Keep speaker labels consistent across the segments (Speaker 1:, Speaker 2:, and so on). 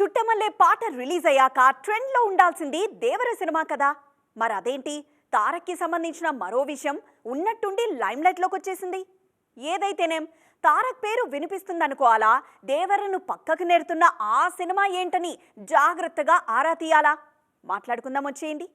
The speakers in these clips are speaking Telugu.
Speaker 1: చుట్టమల్లే పాట రిలీజ్ అయ్యాక ట్రెండ్లో ఉండాల్సింది దేవర సినిమా కదా. మరి అదేంటి? తారక్కి సంబంధించిన మరో విషయం ఉన్నట్టుండి లైమ్లైట్లోకి వచ్చేసింది. ఏదైతేనేం తారక్ పేరు వినిపిస్తుందనుకోవాలా? దేవరను పక్కకు నేడుతున్న ఆ సినిమా ఏంటని జాగ్రత్తగా ఆరా తీయాలా? మాట్లాడుకుందాం వచ్చేయండి.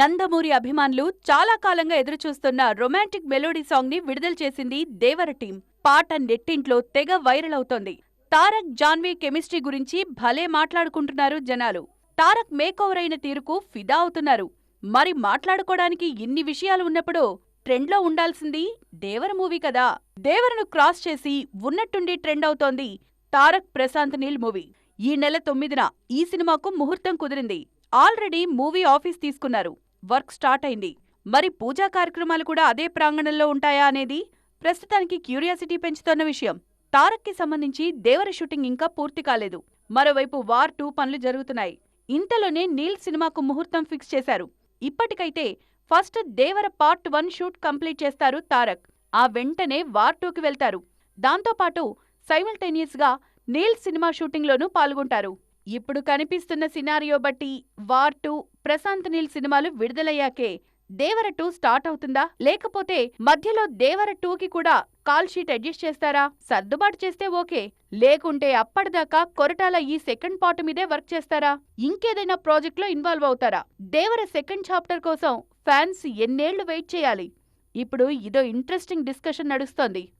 Speaker 2: నందమూరి అభిమానులు చాలా కాలంగా ఎదురుచూస్తున్న రొమాంటిక్ మెలోడీ సాంగ్ని విడుదల చేసింది దేవర టీం. పాట నెట్టింట్లో తెగ వైరల్ అవుతోంది. తారక్ జాన్వీ కెమిస్ట్రీ గురించి భలే మాట్లాడుకుంటున్నారు జనాలు. తారక్ మేకోవర్ అయిన తీరుకు ఫిదా అవుతున్నారు. మరి మాట్లాడుకోవడానికి ఇన్ని విషయాలు ఉన్నప్పుడు ట్రెండ్లో ఉండాల్సింది దేవర మూవీ కదా. దేవరను క్రాస్ చేసి ఉన్నట్టుండి ట్రెండ్ అవుతోంది తారక్ ప్రశాంత్ నీల్ మూవీ. ఈ నెల తొమ్మిదిన ఈ సినిమాకు ముహూర్తం కుదిరింది. ఆల్రెడీ మూవీ ఆఫీస్ తీసుకున్నారు. వర్క్ స్టార్ట్ అయింది. మరి పూజా కార్యక్రమాలు కూడా అదే ప్రాంగణంలో ఉంటాయా అనేది ప్రస్తుతానికి క్యూరియాసిటీ పెంచుతోన్న విషయం. తారక్కి సంబంధించి దేవర షూటింగ్ ఇంకా పూర్తి కాలేదు. మరోవైపు వార్ టూ పనులు జరుగుతున్నాయి. ఇంతలోనే నీల్ సినిమాకు ముహూర్తం ఫిక్స్ చేశారు. ఇప్పటికైతే first Devara part one shoot complete చేస్తారు తారక్. ఆ వెంటనే వార్ టూకి వెళ్తారు. దాంతోపాటు సైమల్టేనియస్గా నీల్ సినిమా షూటింగ్లోనూ పాల్గొంటారు. ఇప్పుడు కనిపిస్తున్న సినారియో బట్టి వార్ టూ ప్రశాంత్ నీల్ సినిమాలు విడుదలయ్యాకే దేవర టూ స్టార్ట్ అవుతుందా? లేకపోతే మధ్యలో దేవర టూకి కూడా కాల్ షీట్ అడ్జస్ట్ చేస్తారా? సర్దుబాటు చేస్తే ఓకే. లేకుంటే అప్పటిదాకా కొరటాల ఈ సెకండ్ పార్ట్ మీదే వర్క్ చేస్తారా? ఇంకేదైనా ప్రాజెక్ట్లో ఇన్వాల్వ్ అవుతారా? దేవర సెకండ్ చాప్టర్ కోసం ఫ్యాన్స్ ఎన్నేళ్ళు వెయిట్ చేయాలి? ఇప్పుడు ఇదో ఇంట్రెస్టింగ్ డిస్కషన్ నడుస్తోంది.